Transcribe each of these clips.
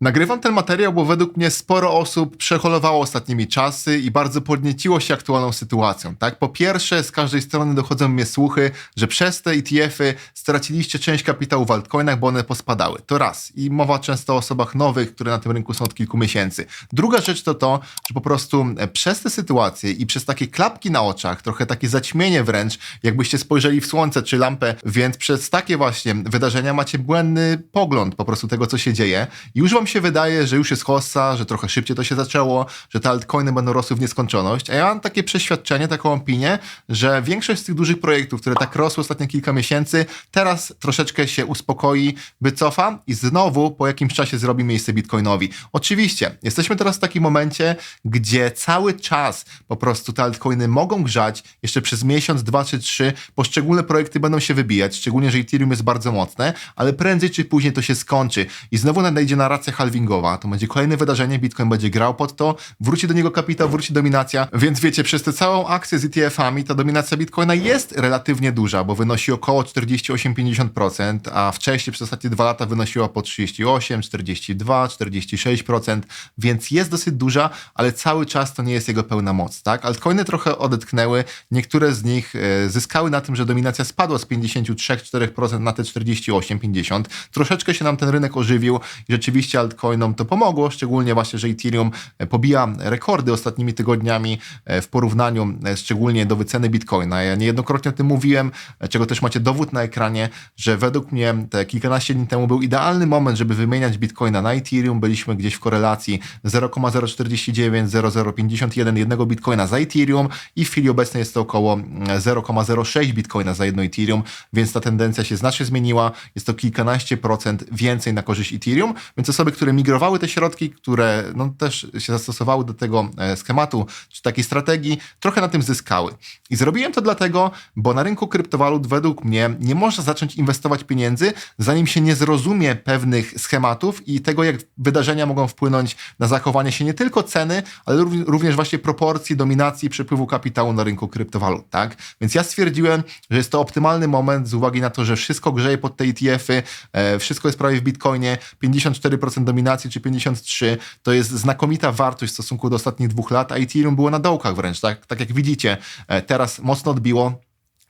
Nagrywam ten materiał, bo według mnie sporo osób przeholowało ostatnimi czasy i bardzo podnieciło się aktualną sytuacją. Tak? Po pierwsze, z każdej strony dochodzą mnie słuchy, że przez te ETF-y straciliście część kapitału w altcoinach, bo one pospadały. To raz. I mowa często o osobach nowych, które na tym rynku są od kilku miesięcy. Druga rzecz to to, że po prostu e, przez te sytuacje i przez takie klapki na oczach, trochę takie zaćmienie wręcz, jakbyście spojrzeli w słońce czy lampę, więc przez takie właśnie wydarzenia macie błędny pogląd po prostu tego, co się dzieje. I już wam się wydaje, że już jest hossa, że trochę szybciej to się zaczęło, że te altcoiny będą rosły w nieskończoność, a ja mam takie przeświadczenie, taką opinię, że większość z tych dużych projektów, które tak rosły ostatnie kilka miesięcy, teraz troszeczkę się uspokoi, wycofa i znowu po jakimś czasie zrobi miejsce Bitcoinowi. Oczywiście, jesteśmy teraz w takim momencie, gdzie cały czas po prostu te altcoiny mogą grzać, jeszcze przez miesiąc, dwa czy trzy, poszczególne projekty będą się wybijać, szczególnie, że Ethereum jest bardzo mocne, ale prędzej czy później to się skończy. I znowu nadejdzie narracja halvingowa, to będzie kolejne wydarzenie, Bitcoin będzie grał pod to, wróci do niego kapitał, wróci dominacja, więc wiecie, przez tę całą akcję z ETF-ami ta dominacja Bitcoina jest relatywnie duża, bo wynosi około 48-50%, a wcześniej przez ostatnie dwa lata wynosiła po 38, 42, 46%, więc jest dosyć duża, ale cały czas to nie jest jego pełna moc, tak? Altcoiny trochę odetchnęły, niektóre z nich e, zyskały na tym, że dominacja spadła z 53-4% na te 48-50%. Troszeczkę się nam ten rynek ożywił i rzeczywiście altcoinom to pomogło, szczególnie właśnie, że Ethereum e, pobija rekordy ostatnimi tygodniami e, w porównaniu e, szczególnie do wyceny Bitcoina. Ja niejednokrotnie o tym mówiłem, czego też macie dowód na ekranie, że według mnie te kilkanaście dni temu był idealny moment, żeby wymieniać Bitcoina na Ethereum. Byliśmy gdzieś w korelacji 0,049, 0,051 jednego Bitcoina za Ethereum i w chwili obecnej jest to około mm, 0,06 Bitcoina za jedno Ethereum, więc ta tendencja się znacznie zmieniła. Jest to kilkanaście procent więcej na korzyść Ethereum, więc osoby, które migrowały te środki, które no, też się zastosowały do tego e, schematu czy takiej strategii, trochę na tym zyskały. I zrobiłem to dlatego, bo na rynku kryptowalut według mnie nie można zacząć inwestować pieniędzy, zanim się nie zrozumie pewnych schematów i tego, jak wydarzenia mogą wpłynąć na zachowanie się nie tylko ceny, ale równ- również właśnie proporcji, dominacji, przepływu kapitału na rynku kryptowalut, tak? Więc ja stwierdziłem, że jest to optymalny moment z uwagi na to, że wszystko grzeje pod te ETF-y, e, wszystko jest prawie w Bitcoinie, 54% dominacji czy 53%, to jest znakomita wartość w stosunku do ostatnich dwóch lat, a Ethereum było na dołkach wręcz, tak, tak jak widzicie, e, teraz mocno odbiło,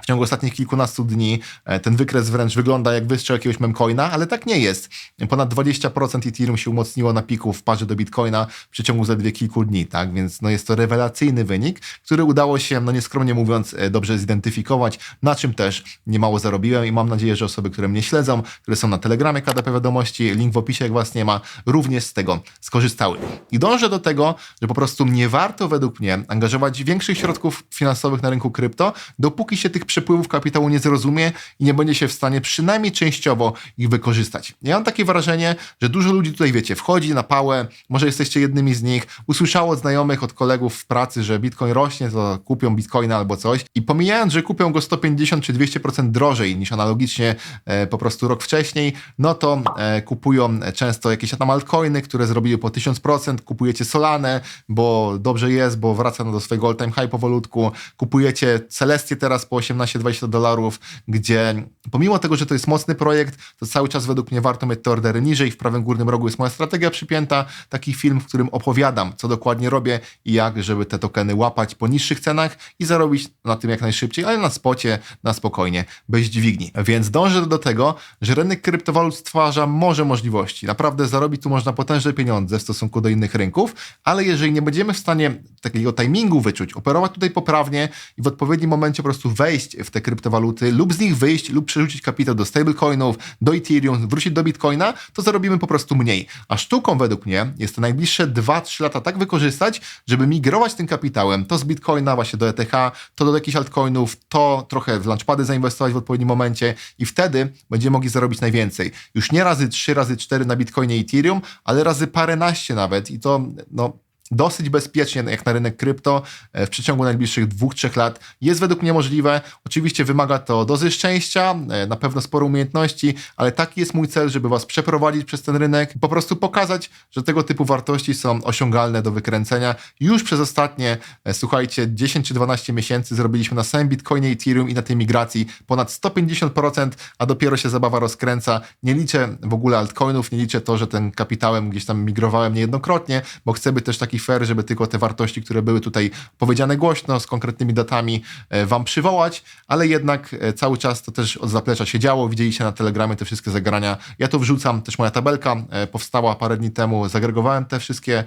w ciągu ostatnich kilkunastu dni e, ten wykres wręcz wygląda jak wystrzał jakiegoś memcoina, ale tak nie jest. Ponad 20% Ethereum się umocniło na piku w parze do Bitcoina w przeciągu zaledwie kilku dni, tak? Więc no jest to rewelacyjny wynik, który udało się, no nieskromnie mówiąc, e, dobrze zidentyfikować, na czym też niemało zarobiłem i mam nadzieję, że osoby, które mnie śledzą, które są na Telegramie KDP Wiadomości, link w opisie, jak was nie ma, również z tego skorzystały. I dążę do tego, że po prostu nie warto według mnie angażować większych środków finansowych na rynku krypto, dopóki się tych przepływów kapitału nie zrozumie i nie będzie się w stanie przynajmniej częściowo ich wykorzystać. Ja mam takie wrażenie, że dużo ludzi tutaj, wiecie, wchodzi na pałę, może jesteście jednymi z nich, usłyszało od znajomych, od kolegów w pracy, że Bitcoin rośnie, to kupią Bitcoina albo coś. I pomijając, że kupią go 150 czy 200% drożej niż analogicznie e, po prostu rok wcześniej, no to e, kupują często jakieś tam altcoiny, które zrobiły po 1000%, kupujecie Solanę, bo dobrze jest, bo wraca do swojego all-time high powolutku, kupujecie Celestię teraz po 18-20 dolarów, gdzie pomimo tego, że to jest mocny projekt, to cały czas według mnie warto mieć te ordery niżej. W prawym górnym rogu jest moja strategia przypięta, taki film, w którym opowiadam, co dokładnie robię i jak, żeby te tokeny łapać po niższych cenach i zarobić na tym jak najszybciej, ale na spocie, na spokojnie, bez dźwigni. Więc dążę do tego, że rynek kryptowalut stwarza morze możliwości. Naprawdę zarobić tu można potężne pieniądze w stosunku do innych rynków, ale jeżeli nie będziemy w stanie takiego timingu wyczuć, operować tutaj poprawnie i w odpowiednim momencie po prostu wejść w te kryptowaluty lub z nich wyjść lub przerzucić kapitał do stablecoinów, do Ethereum, wrócić do Bitcoina, to zarobimy po prostu mniej. A sztuką według mnie jest to najbliższe 2-3 lata tak wykorzystać, żeby migrować tym kapitałem, to z Bitcoina właśnie do ETH, to do jakichś altcoinów, to trochę w launchpady zainwestować w odpowiednim momencie i wtedy będziemy mogli zarobić najwięcej. Już nie razy 3, razy 4 na Bitcoinie i Ethereum, ale razy paręnaście nawet i to no dosyć bezpiecznie jak na rynek krypto e, w przeciągu najbliższych dwóch, trzech lat jest według mnie możliwe. Oczywiście wymaga to dozy szczęścia, e, na pewno sporo umiejętności, ale taki jest mój cel, żeby was przeprowadzić przez ten rynek, po prostu pokazać, że tego typu wartości są osiągalne do wykręcenia. Już przez ostatnie, e, słuchajcie, 10 czy 12 miesięcy zrobiliśmy na samym Bitcoinie Ethereum i na tej migracji ponad 150%, a dopiero się zabawa rozkręca. Nie liczę w ogóle altcoinów, nie liczę to, że ten kapitałem gdzieś tam migrowałem niejednokrotnie, bo chcę być też taki fair, żeby tylko te wartości, które były tutaj powiedziane głośno, z konkretnymi datami e, wam przywołać, ale jednak e, cały czas to też od zaplecza się działo. Widzieliście na Telegramie te wszystkie zagrania. Ja to wrzucam, też moja tabelka e, powstała parę dni temu, zagregowałem te wszystkie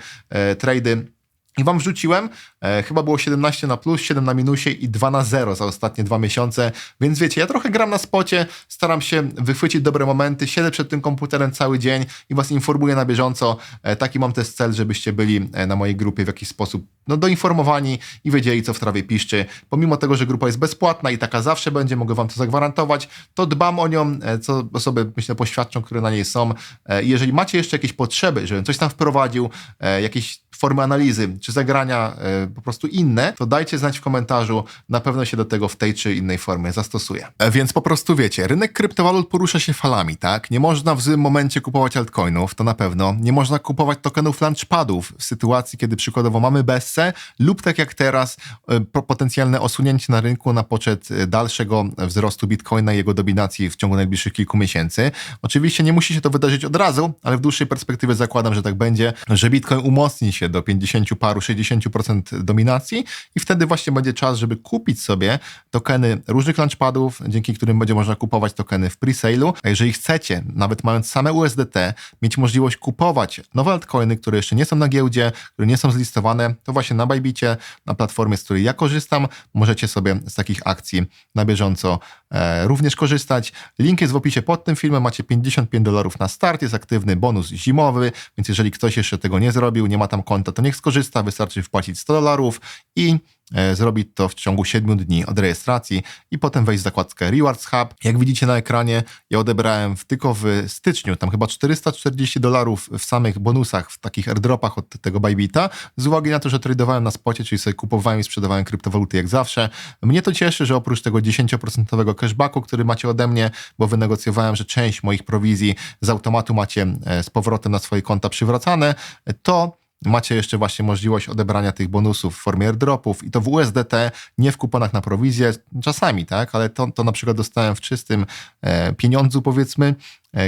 trady i wam wrzuciłem, e, chyba było 17 na plus, 7 na minusie i 2 na 0 za ostatnie dwa miesiące, więc wiecie, ja trochę gram na spocie, staram się wychwycić dobre momenty, siedzę przed tym komputerem cały dzień i was informuję na bieżąco. E, taki mam też cel, żebyście byli e, na mojej grupie w jakiś sposób no, doinformowani i wiedzieli, co w trawie piszczy. Pomimo tego, że grupa jest bezpłatna i taka zawsze będzie, mogę wam to zagwarantować, to dbam o nią, e, co osoby, myślę, poświadczą, które na niej są. E, jeżeli macie jeszcze jakieś potrzeby, żebym coś tam wprowadził, e, jakieś formy analizy, czy zagrania po prostu inne, to dajcie znać w komentarzu. Na pewno się do tego w tej czy innej formie zastosuję. Więc po prostu wiecie, rynek kryptowalut porusza się falami, tak? Nie można w złym momencie kupować altcoinów, to na pewno. Nie można kupować tokenów launchpadów w sytuacji, kiedy przykładowo mamy BSC, lub tak jak teraz e, potencjalne osunięcie na rynku na poczet e, dalszego wzrostu Bitcoina i jego dominacji w ciągu najbliższych kilku miesięcy. Oczywiście nie musi się to wydarzyć od razu, ale w dłuższej perspektywie zakładam, że tak będzie, że Bitcoin umocni się do 50 paru, 60% dominacji i wtedy właśnie będzie czas, żeby kupić sobie tokeny różnych launchpadów, dzięki którym będzie można kupować tokeny w pre-sale'u. A jeżeli chcecie, nawet mając same USDT, mieć możliwość kupować nowe altcoiny, które jeszcze nie są na giełdzie, które nie są zlistowane, to właśnie na Bajbicie, na platformie, z której ja korzystam. Możecie sobie z takich akcji na bieżąco e, również korzystać. Link jest w opisie pod tym filmem. Macie 55 dolarów na start, jest aktywny bonus zimowy, więc jeżeli ktoś jeszcze tego nie zrobił, nie ma tam konta, to niech skorzysta. Wystarczy wpłacić 100 dolarów i E, zrobić to w ciągu 7 dni od rejestracji i potem wejść w zakładkę Rewards Hub. Jak widzicie na ekranie, ja odebrałem tylko w styczniu tam chyba 440 dolarów w samych bonusach, w takich airdropach od tego Bybita, z uwagi na to, że tradowałem na spocie, czyli sobie kupowałem i sprzedawałem kryptowaluty jak zawsze. Mnie to cieszy, że oprócz tego 10% cashbacku, który macie ode mnie, bo wynegocjowałem, że część moich prowizji z automatu macie e, z powrotem na swoje konta przywracane, to macie jeszcze właśnie możliwość odebrania tych bonusów w formie airdropów i to w USDT, nie w kuponach na prowizję, czasami, tak, ale to, to na przykład dostałem w czystym e, pieniądzu, powiedzmy,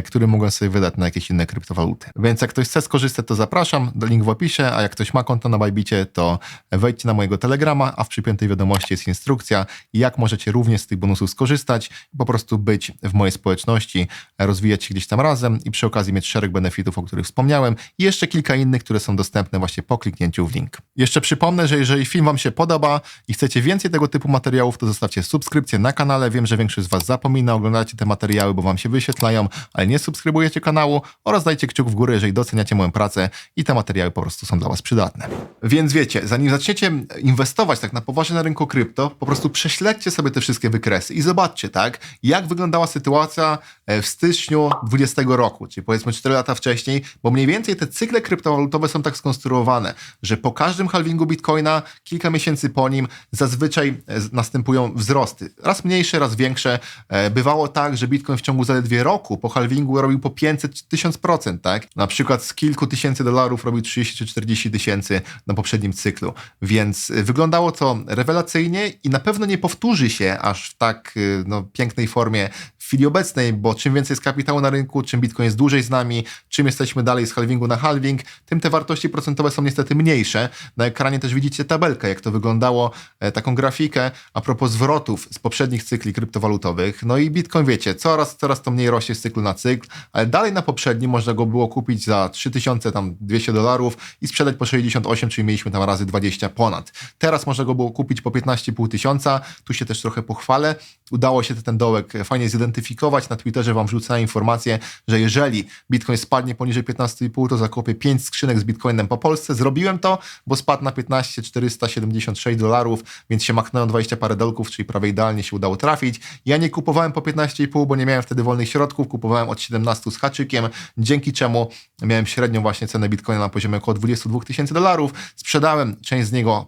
który mogą sobie wydać na jakieś inne kryptowaluty. Więc jak ktoś chce skorzystać, to zapraszam, link w opisie, a jak ktoś ma konto na Bajbicie, to wejdźcie na mojego Telegrama, a w przypiętej wiadomości jest instrukcja, jak możecie również z tych bonusów skorzystać po prostu być w mojej społeczności, rozwijać się gdzieś tam razem i przy okazji mieć szereg benefitów, o których wspomniałem i jeszcze kilka innych, które są dostępne właśnie po kliknięciu w link. Jeszcze przypomnę, że jeżeli film Wam się podoba i chcecie więcej tego typu materiałów, to zostawcie subskrypcję na kanale. Wiem, że większość z Was zapomina, oglądacie te materiały, bo Wam się wyświetlają, ale nie subskrybujecie kanału oraz dajcie kciuk w górę, jeżeli doceniacie moją pracę i te materiały po prostu są dla Was przydatne. Więc wiecie, zanim zaczniecie inwestować tak na poważnie na rynku krypto, po prostu prześledźcie sobie te wszystkie wykresy i zobaczcie, tak, jak wyglądała sytuacja e, w styczniu 20 roku, czyli powiedzmy 4 lata wcześniej, bo mniej więcej te cykle kryptowalutowe są tak skonstruowane, że po każdym halvingu Bitcoina, kilka miesięcy po nim, zazwyczaj e, następują wzrosty. Raz mniejsze, raz większe. E, bywało tak, że Bitcoin w ciągu zaledwie roku po halvingu robił po 500 1000%, tak? Na przykład z kilku tysięcy dolarów robił 30 czy 40 tysięcy na poprzednim cyklu. Więc y, wyglądało to rewelacyjnie i na pewno nie powtórzy się aż w tak y, no, pięknej formie w chwili obecnej, bo czym więcej jest kapitału na rynku, czym Bitcoin jest dłużej z nami, czym jesteśmy dalej z halvingu na halving, tym te wartości procentowe są niestety mniejsze. Na ekranie też widzicie tabelkę, jak to wyglądało, e, taką grafikę a propos zwrotów z poprzednich cykli kryptowalutowych. No i Bitcoin, wiecie, coraz, coraz to mniej rośnie z cyklu na cykl, ale dalej na poprzednim można go było kupić za 3200 dolarów i sprzedać po 68, czyli mieliśmy tam razy 20 ponad. Teraz można go było kupić po 15,5 tysiąca, tu się też trochę pochwalę. Udało się ten dołek fajnie zidentyfikować identyfikować. Na Twitterze wam wrzucałem informację, że jeżeli Bitcoin spadnie poniżej 15,5, to zakupię 5 skrzynek z Bitcoinem po Polsce. Zrobiłem to, bo spadł na 15 476 dolarów, więc się machnęło 20 parę dolków, czyli prawie idealnie się udało trafić. Ja nie kupowałem po 15,5, bo nie miałem wtedy wolnych środków, kupowałem od 17 z haczykiem, dzięki czemu miałem średnią właśnie cenę Bitcoina na poziomie około 22 tysięcy dolarów. Sprzedałem część z niego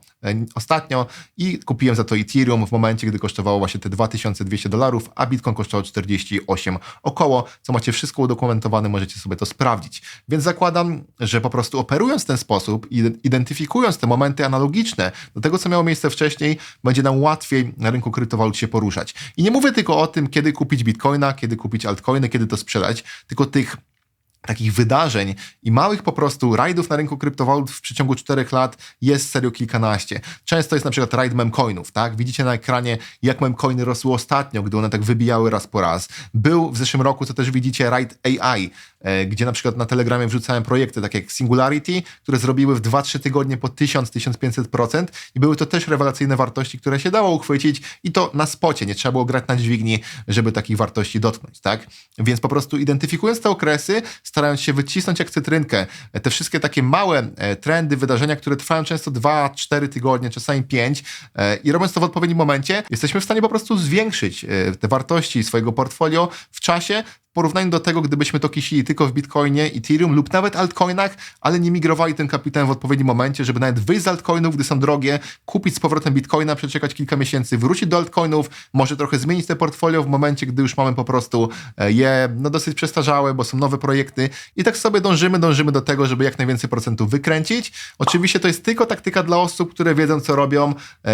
ostatnio i kupiłem za to Ethereum w momencie, gdy kosztowało właśnie te 2200 dolarów, a Bitcoin kosztował 48 około, co macie wszystko udokumentowane, możecie sobie to sprawdzić. Więc zakładam, że po prostu operując w ten sposób i identyfikując te momenty analogiczne do tego, co miało miejsce wcześniej, będzie nam łatwiej na rynku kryptowalut się poruszać. I nie mówię tylko o tym, kiedy kupić Bitcoina, kiedy kupić altcoiny, kiedy to sprzedać, tylko tych takich wydarzeń i małych po prostu rajdów na rynku kryptowalut w przeciągu czterech lat jest serio kilkanaście. Często jest na przykład rajd memcoinów, tak? Widzicie na ekranie, jak memcoiny rosły ostatnio, gdy one tak wybijały raz po raz. Był w zeszłym roku, co też widzicie, rajd AI, gdzie na przykład na Telegramie wrzucałem projekty takie jak Singularity, które zrobiły w 2-3 tygodnie po 1000-1500% i były to też rewelacyjne wartości, które się dało uchwycić i to na spocie, nie trzeba było grać na dźwigni, żeby takich wartości dotknąć, tak? Więc po prostu identyfikując te okresy, starając się wycisnąć jak cytrynkę te wszystkie takie małe e, trendy, wydarzenia, które trwają często 2-4 tygodnie, czasami 5 e, i robiąc to w odpowiednim momencie, jesteśmy w stanie po prostu zwiększyć e, te wartości swojego portfolio w czasie, porównaniu do tego, gdybyśmy to kisili tylko w Bitcoinie, Ethereum lub nawet altcoinach, ale nie migrowali tym kapitałem w odpowiednim momencie, żeby nawet wyjść z altcoinów, gdy są drogie, kupić z powrotem Bitcoina, przeczekać kilka miesięcy, wrócić do altcoinów, może trochę zmienić te portfolio w momencie, gdy już mamy po prostu je no, dosyć przestarzałe, bo są nowe projekty i tak sobie dążymy, dążymy do tego, żeby jak najwięcej procentów wykręcić. Oczywiście to jest tylko taktyka dla osób, które wiedzą, co robią,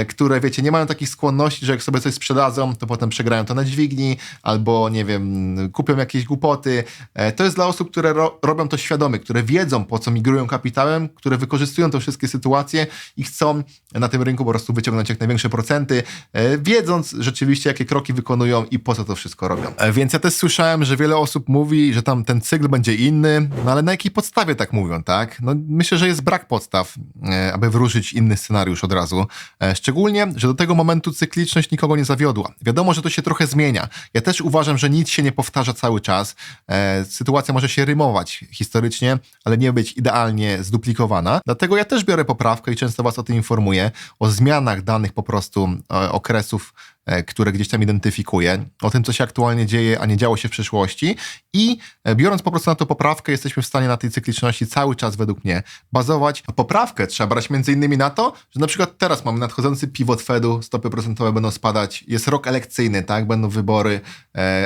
które, wiecie, nie mają takich skłonności, że jak sobie coś sprzedadzą, to potem przegrają to na dźwigni, albo, nie wiem, kupią jakieś głupoty. To jest dla osób, które ro robią to świadomie, które wiedzą, po co migrują kapitałem, które wykorzystują te wszystkie sytuacje i chcą na tym rynku po prostu wyciągnąć jak największe procenty, wiedząc rzeczywiście, jakie kroki wykonują i po co to wszystko robią. Więc ja też słyszałem, że wiele osób mówi, że tam ten cykl będzie inny, no ale na jakiej podstawie tak mówią, tak? No myślę, że jest brak podstaw, e, aby wróżyć inny scenariusz od razu. E, szczególnie, że do tego momentu cykliczność nikogo nie zawiodła. Wiadomo, że to się trochę zmienia. Ja też uważam, że nic się nie powtarza cały czas. E, sytuacja może się rymować historycznie, ale nie być idealnie zduplikowana. Dlatego ja też biorę poprawkę i często Was o tym informuję, o zmianach danych po prostu okresów które gdzieś tam identyfikuje, o tym, co się aktualnie dzieje, a nie działo się w przeszłości i biorąc po prostu na to poprawkę, jesteśmy w stanie na tej cykliczności cały czas według mnie bazować. Poprawkę trzeba brać między innymi na to, że na przykład teraz mamy nadchodzący pivot Fedu, stopy procentowe będą spadać, jest rok elekcyjny, tak, będą wybory,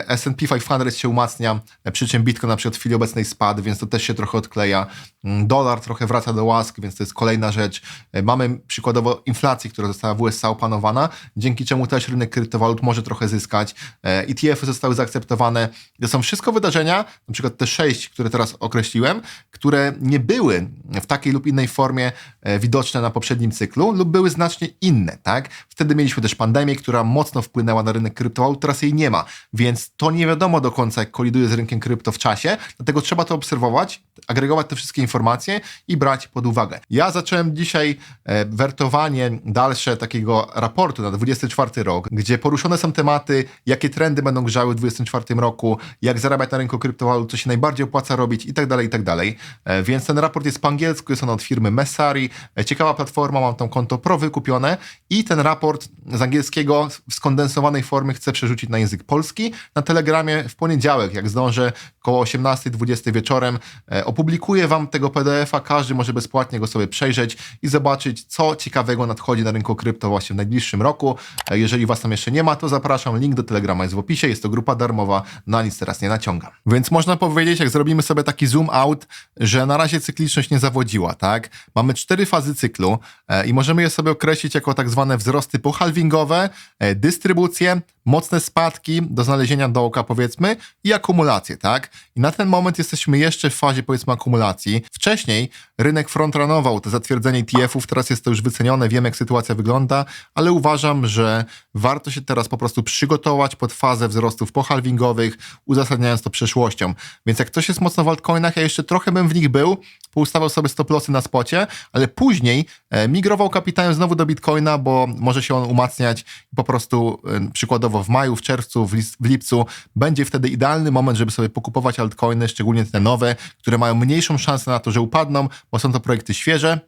S&P 500 się umacnia, przy czym Bitcoin na przykład w chwili obecnej spadł, więc to też się trochę odkleja. Dolar trochę wraca do łask, więc to jest kolejna rzecz. Mamy przykładowo inflację, która została w USA opanowana, dzięki czemu też rynek kryptowalut może trochę zyskać. ETF-y zostały zaakceptowane. To są wszystko wydarzenia, na przykład te sześć, które teraz określiłem, które nie były w takiej lub innej formie widoczne na poprzednim cyklu lub były znacznie inne, tak? Wtedy mieliśmy też pandemię, która mocno wpłynęła na rynek kryptowalut, teraz jej nie ma, więc to nie wiadomo do końca, jak koliduje z rynkiem krypto w czasie, dlatego trzeba to obserwować, agregować te wszystkie informacje i brać pod uwagę. Ja zacząłem dzisiaj e, wertowanie dalsze takiego raportu na 24 rok, gdzie poruszone są tematy, jakie trendy będą grzały w 24 roku, jak zarabiać na rynku kryptowalut, co się najbardziej opłaca robić i tak dalej, i tak dalej. E, więc ten raport jest po angielsku, jest on od firmy Messari. E, ciekawa platforma, mam tam konto pro wykupione i ten raport z angielskiego w skondensowanej formie chcę przerzucić na język polski. Na Telegramie w poniedziałek, jak zdążę, około 18-20 wieczorem opublikuję Wam tego PDF-a. Każdy może bezpłatnie go sobie przejrzeć i zobaczyć, co ciekawego nadchodzi na rynku krypto właśnie w najbliższym roku. E, jeżeli Was tam jeszcze nie ma, to zapraszam. Link do Telegrama jest w opisie. Jest to grupa darmowa, na nic teraz nie naciągam. Więc można powiedzieć, jak zrobimy sobie taki zoom out, że na razie cykliczność nie zawodziła, tak? Mamy cztery fazy cyklu e, i możemy je sobie określić jako tak zwane wzrosty pohalwingowe, e, dystrybucje, mocne spadki do znalezienia dołka powiedzmy i akumulacje, tak? I na ten moment jesteśmy jeszcze w fazie powiedzmy akumulacji. Wcześniej rynek frontrunował to zatwierdzenie ETF-ów, teraz jest to już wycenione, wiem jak sytuacja wygląda, ale uważam, że warto się teraz po prostu przygotować pod fazę wzrostów pohalwingowych, uzasadniając to przeszłością. Więc jak ktoś jest mocno w altcoinach, ja jeszcze trochę bym w nich był, poustawiał sobie stop lossy na spocie, ale później e, migrował kapitałem znowu do Bitcoina, bo może się on umacniać po prostu e, przykładowo w maju, w czerwcu, w lipcu, będzie wtedy idealny moment, żeby sobie pokupować altcoiny, szczególnie te nowe, które mają mniejszą szansę na to, że upadną, bo są to projekty świeże,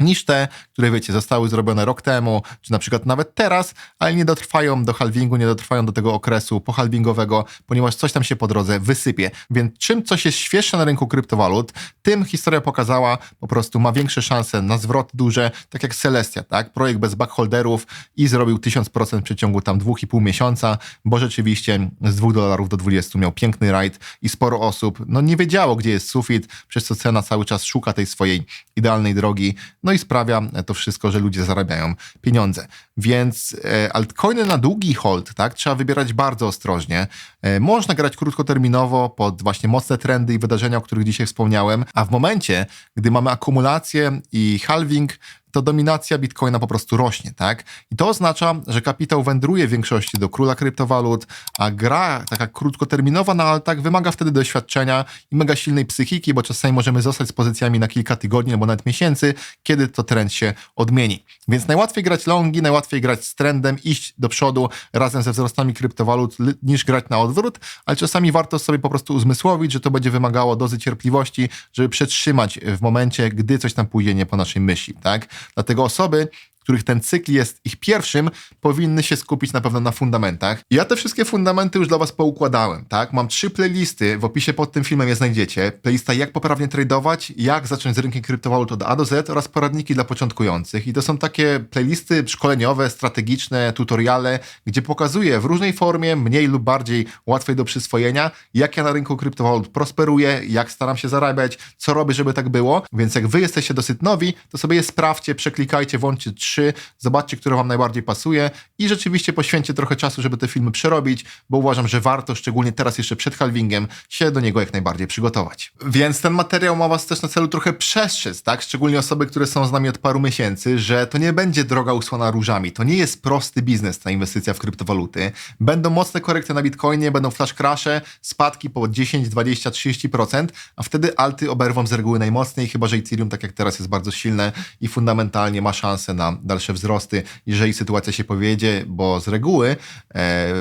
niż te, które wiecie, zostały zrobione rok temu, czy na przykład nawet teraz, ale nie dotrwają do halvingu, nie dotrwają do tego okresu pohalvingowego, ponieważ coś tam się po drodze wysypie. Więc czym coś jest świeższe na rynku kryptowalut, tym historia pokazała, po prostu ma większe szanse na zwrot duże, tak jak Celestia, tak? Projekt bez backholderów i zrobił 1000% w przeciągu tam 2,5 miesiąca, bo rzeczywiście z 2 dolarów do 20 miał piękny rajd i sporo osób, no nie wiedziało, gdzie jest sufit, przez co cena cały czas szuka tej swojej idealnej drogi, no i sprawia to wszystko, że ludzie zarabiają pieniądze. Więc e, altcoiny na długi hold, tak, trzeba wybierać bardzo ostrożnie. E, można grać krótkoterminowo pod właśnie mocne trendy i wydarzenia, o których dzisiaj wspomniałem, a w momencie, gdy mamy akumulację i halving, to dominacja bitcoina po prostu rośnie, tak? I to oznacza, że kapitał wędruje w większości do króla kryptowalut, a gra taka krótkoterminowa na altach wymaga wtedy doświadczenia i mega silnej psychiki, bo czasami możemy zostać z pozycjami na kilka tygodni albo nawet miesięcy, kiedy to trend się odmieni. Więc najłatwiej grać longi, najłatwiej grać z trendem, iść do przodu razem ze wzrostami kryptowalut, niż grać na odwrót, ale czasami warto sobie po prostu uzmysłowić, że to będzie wymagało dozy cierpliwości, żeby przetrzymać w momencie, gdy coś tam pójdzie nie po naszej myśli, tak? Dlatego osoby, których ten cykl jest ich pierwszym, powinny się skupić na pewno na fundamentach. Ja te wszystkie fundamenty już dla Was poukładałem, tak? Mam trzy playlisty, w opisie pod tym filmem je znajdziecie. Playlista jak poprawnie tradować, jak zacząć z rynkiem kryptowalut od A do Z oraz poradniki dla początkujących. I to są takie playlisty szkoleniowe, strategiczne, tutoriale, gdzie pokazuję w różnej formie, mniej lub bardziej łatwej do przyswojenia, jak ja na rynku kryptowalut prosperuję, jak staram się zarabiać, co robię, żeby tak było. Więc jak Wy jesteście dosyć nowi, to sobie je sprawdźcie, przeklikajcie, włączcie trzy zobaczcie, które Wam najbardziej pasuje i rzeczywiście poświęćcie trochę czasu, żeby te filmy przerobić, bo uważam, że warto, szczególnie teraz jeszcze przed halvingiem, się do niego jak najbardziej przygotować. Więc ten materiał ma Was też na celu trochę przestrzec, tak? Szczególnie osoby, które są z nami od paru miesięcy, że to nie będzie droga usłana różami. To nie jest prosty biznes, ta inwestycja w kryptowaluty. Będą mocne korekty na Bitcoinie, będą flash crashe, spadki po 10, 20, 30%, a wtedy alty oberwą z reguły najmocniej, chyba że Ethereum, tak jak teraz, jest bardzo silne i fundamentalnie ma szansę na dalsze wzrosty, jeżeli sytuacja się powiedzie, bo z reguły e,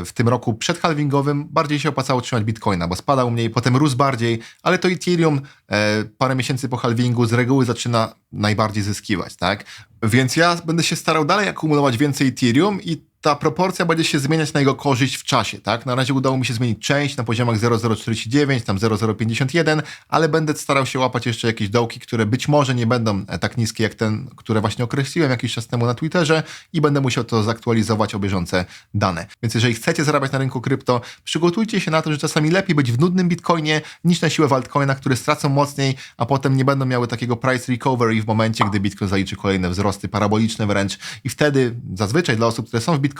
w tym roku przedhalvingowym bardziej się opłacało trzymać bitcoina, bo spadał mniej, potem rósł bardziej, ale to Ethereum e, parę miesięcy po halvingu z reguły zaczyna najbardziej zyskiwać, tak? Więc ja będę się starał dalej akumulować więcej Ethereum i ta proporcja będzie się zmieniać na jego korzyść w czasie, tak? Na razie udało mi się zmienić część na poziomach 0,049, tam 0,051, ale będę starał się łapać jeszcze jakieś dołki, które być może nie będą tak niskie jak ten, które właśnie określiłem jakiś czas temu na Twitterze i będę musiał to zaktualizować o bieżące dane. Więc jeżeli chcecie zarabiać na rynku krypto, przygotujcie się na to, że czasami lepiej być w nudnym bitcoinie niż na siłę w altcoinach, które stracą mocniej, a potem nie będą miały takiego price recovery w momencie, gdy bitcoin zaliczy kolejne wzrosty paraboliczne wręcz i wtedy zazwyczaj dla osób, które są w Bitcoinie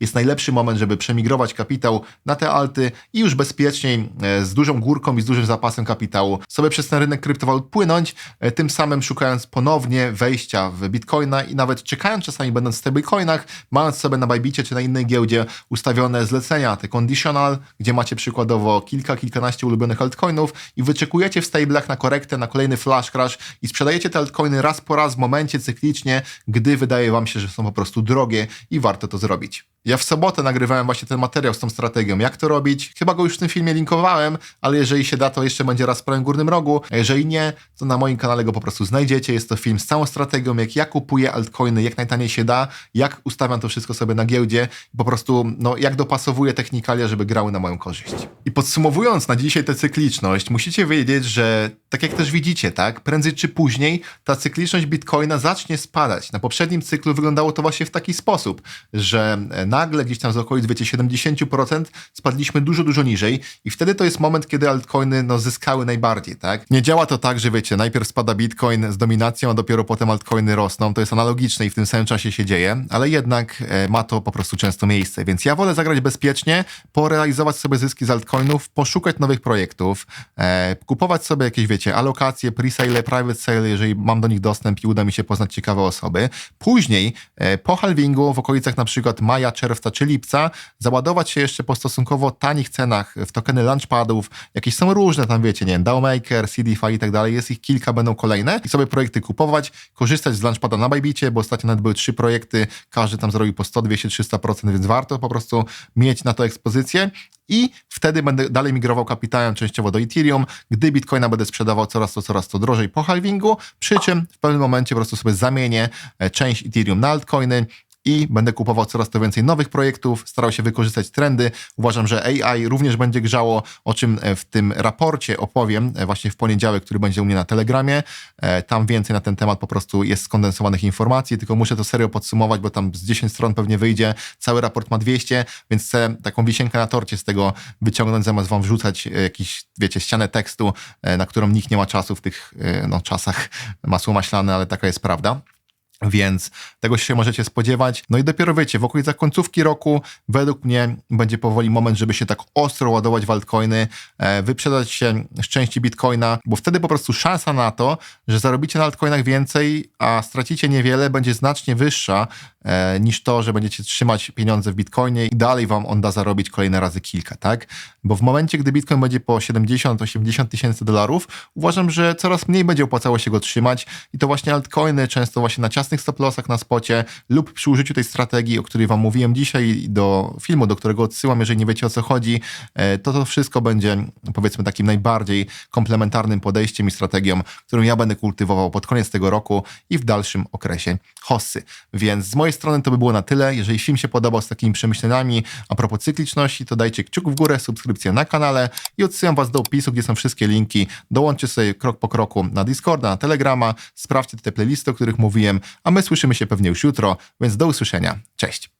jest najlepszy moment, żeby przemigrować kapitał na te alty i już bezpieczniej, e, z dużą górką i z dużym zapasem kapitału sobie przez ten rynek kryptowalut płynąć, e, tym samym szukając ponownie wejścia w Bitcoina i nawet czekając czasami będąc w stablecoinach, mając sobie na Bybicie czy na innej giełdzie ustawione zlecenia, te conditional, gdzie macie przykładowo kilka, kilkanaście ulubionych altcoinów i wyczekujecie w stablach na korektę, na kolejny flash crash i sprzedajecie te altcoiny raz po raz w momencie cyklicznie, gdy wydaje wam się, że są po prostu drogie i warto to zrobić. Ja w sobotę nagrywałem właśnie ten materiał z tą strategią, jak to robić. Chyba go już w tym filmie linkowałem, ale jeżeli się da, to jeszcze będzie raz w prawym górnym rogu. A jeżeli nie, to na moim kanale go po prostu znajdziecie. Jest to film z całą strategią, jak ja kupuję altcoiny, jak najtaniej się da, jak ustawiam to wszystko sobie na giełdzie po prostu, no, jak dopasowuję technikalia, żeby grały na moją korzyść. I podsumowując na dzisiaj tę cykliczność, musicie wiedzieć, że tak jak też widzicie, tak, prędzej czy później ta cykliczność Bitcoina zacznie spadać. Na poprzednim cyklu wyglądało to właśnie w taki sposób, że nagle gdzieś tam z okolic, wiecie, 70% spadliśmy dużo, dużo niżej i wtedy to jest moment, kiedy altcoiny no, zyskały najbardziej, tak? Nie działa to tak, że wiecie, najpierw spada Bitcoin z dominacją, a dopiero potem altcoiny rosną. To jest analogiczne i w tym samym czasie się dzieje, ale jednak e, ma to po prostu często miejsce. Więc ja wolę zagrać bezpiecznie, porealizować sobie zyski z altcoinów, poszukać nowych projektów, e, kupować sobie jakieś, wiecie, alokacje, pre-sale, private sale, jeżeli mam do nich dostęp i uda mi się poznać ciekawe osoby. Później, e, po halvingu, w okolicach na przykład przykład maja, czerwca czy lipca, załadować się jeszcze po stosunkowo tanich cenach w tokeny launchpadów, jakieś są różne tam wiecie, nie wiem, DAOmaker, CDFI i tak dalej, jest ich kilka, będą kolejne. I sobie projekty kupować, korzystać z launchpada na Bybicie, bo ostatnio nawet były trzy projekty, każdy tam zrobił po 100, 200, 300%, więc warto po prostu mieć na to ekspozycję. I wtedy będę dalej migrował kapitałem częściowo do Ethereum, gdy Bitcoina będę sprzedawał coraz to, coraz to drożej po halvingu, przy czym w pewnym momencie po prostu sobie zamienię e, część Ethereum na altcoiny, i będę kupował coraz to więcej nowych projektów, starał się wykorzystać trendy. Uważam, że AI również będzie grzało, o czym e, w tym raporcie opowiem e, właśnie w poniedziałek, który będzie u mnie na Telegramie. E, Tam więcej na ten temat po prostu jest skondensowanych informacji, tylko muszę to serio podsumować, bo tam z 10 stron pewnie wyjdzie. Cały raport ma 200, więc chcę taką wisienkę na torcie z tego wyciągnąć, zamiast wam wrzucać jakiś, wiecie, ścianę tekstu, na którą nikt nie ma czasu w tych no, czasach masło maślane, ale taka jest prawda. Więc tego się możecie spodziewać. No i dopiero wiecie, w okolicach końcówki roku według mnie będzie powoli moment, żeby się tak ostro ładować w altcoiny, e, wyprzedać się z części bitcoina, bo wtedy po prostu szansa na to, że zarobicie na altcoinach więcej, a stracicie niewiele, będzie znacznie wyższa e, niż to, że będziecie trzymać pieniądze w bitcoinie i dalej wam on da zarobić kolejne razy kilka, tak? Bo w momencie, gdy bitcoin będzie po 70-80 tysięcy dolarów, uważam, że coraz mniej będzie opłacało się go trzymać i to właśnie altcoiny często właśnie na ciasnych stop-lossach na spocie lub przy użyciu tej strategii, o której wam mówiłem dzisiaj do filmu, do którego odsyłam, jeżeli nie wiecie o co chodzi, e, to to wszystko będzie powiedzmy takim najbardziej komplementarnym podejściem i strategią, którą ja będę kultywował pod koniec tego roku i w dalszym okresie hossy. Więc z mojej strony to by było na tyle. Jeżeli film się podobał z takimi przemyśleniami a propos cykliczności, to dajcie kciuk w górę, subskrypcję na kanale i odsyłam was do opisu, gdzie są wszystkie linki. Dołączcie sobie krok po kroku na Discorda, na Telegrama, sprawdźcie te playlisty, o których mówiłem, a my słyszymy się pewnie już jutro, więc do usłyszenia. Cześć!